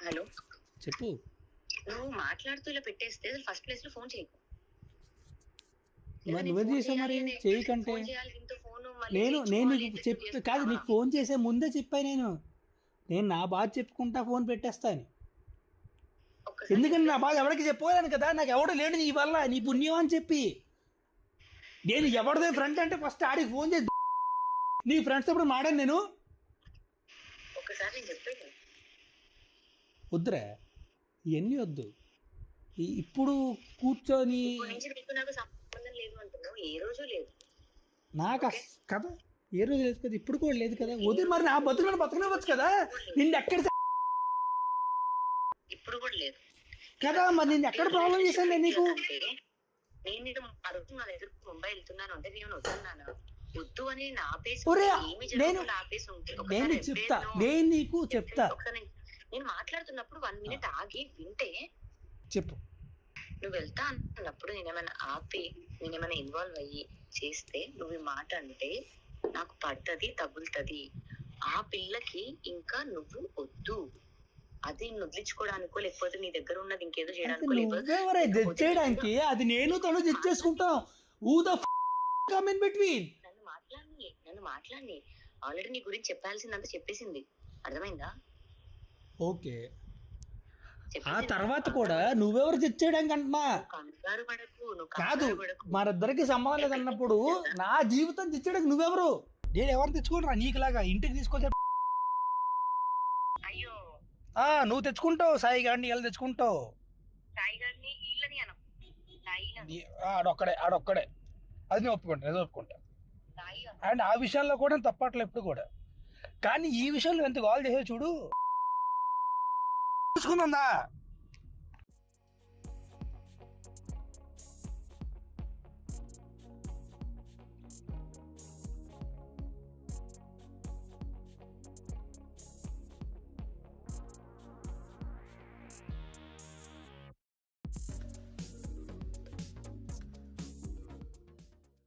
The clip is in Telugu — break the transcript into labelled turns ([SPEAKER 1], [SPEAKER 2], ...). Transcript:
[SPEAKER 1] హలో.
[SPEAKER 2] చెప్పు.
[SPEAKER 1] నువ్వు మాట్లాడుతూ ఇలా పెట్టేస్తే ఫస్ట్ ప్లేస్లో ఫోన్ చేయకు.
[SPEAKER 2] మరి నువ్వేం చేసావు మరి? చేయకంటే. నేను నేను నీకు చెప్ కాదు నీకు ఫోన్ చేసే ముందే చెప్పా నేను. నేను నా బాధ చెప్పుకుంటా ఫోన్ పెట్టేస్తాను ఎందుకంటే నా బాధ ఎవరికి చెప్పుకోలేను కదా? నాకు ఎవడు లేడు నీ వల్ల నీ పుణ్యం అని చెప్పి. నేను ఎవరిదే ఫ్రెండ్ అంటే ఫస్ట్ ఆడికి ఫోన్ చేసి నీ ఫ్రెండ్స్ ఎప్పుడు మాడాను నేను.
[SPEAKER 1] ఒకసారి నేను
[SPEAKER 2] వద్దురా ఇవన్నీ వద్దు. ఇప్పుడు కూర్చొని
[SPEAKER 1] నీకు
[SPEAKER 2] కదా? ఏ రోజు లేదు కదా? ఇప్పుడు కూడా లేదు కదా? వదిలి మరి నా బతుకులను బతకనివ్వచ్చు కదా? నిన్ను ఎక్కడ
[SPEAKER 1] ఇప్పుడు కూడా లేదు.
[SPEAKER 2] కదా మరి నిన్ను ఎక్కడ ప్రాబ్లం చేశాను నేను నీకు?
[SPEAKER 1] నేను నీకు ఆ రోజు నా దగ్గర ముంబై వెళ్తున్నాను అంటే నేను వద్దు అని
[SPEAKER 2] నేను- నేను చెప్తా నేను నీకు చెప్తా.
[SPEAKER 1] నేను- నేను మాట్లాడుతున్నప్పుడు వన్ మినిట్ ఆగి వింటే
[SPEAKER 2] చెప్పు.
[SPEAKER 1] నువ్వు వెళ్తా అన్నప్పుడు నేనేమైనా ఆపి నేనేమైనా ఇన్వాల్వ్ అయ్యి చేస్తే నువ్వు ఈ మాట అంటే నాకు పడ్డది తగులుతది. ఆ పిల్లకి ఇంకా నువ్వు వద్దు. అది నువ్వు వదిలించుకోవడానికో లేకపోతే నీ దగ్గర ఉన్నది ఇంకేదో చేయడానికో
[SPEAKER 2] జడ్జ్ చేయడానికి? అది నేను తను జడ్జ్ చేసుకుంటాం. ఊ ద కమ్ ఇన్ బిట్వీన్
[SPEAKER 1] నన్ను మాట్లాడి నన్ను మాట్లాడి ఆల్రెడీ నీ గురించి చెప్పాల్సిందంతా చెప్పేసింది. అర్థమైందా?
[SPEAKER 2] ఓకే. ఆ. తర్వాత కూడా నువ్వెవరు జడ్జ్ చేయడానికి అంటున్నా? కాదు మరిద్దరికి సంబంధం లేదన్నప్పుడు నా జీవితం తెచ్చడానికి నువ్వెవరు? నేను ఎవరు తెచ్చుకోనరా నీకులాగా ఇంటికి తీసుకొచ్చే
[SPEAKER 1] అయ్యో.
[SPEAKER 2] ఆ, నువ్వు తెచ్చుకుంటావు సాయి గారిని ఎలా తెచ్చుకుంటావు. ఆడొక్కడే ఆడొక్కడే. అది నేను ఒప్పుకుంటా నేను ఒప్పుకుంటా. అండ్ ఆ విషయాల్లో కూడా తప్పట్లే ఎప్పుడు కూడా. కానీ ఈ విషయంలో ఎంత కాల్ చేసే చూడు. くのな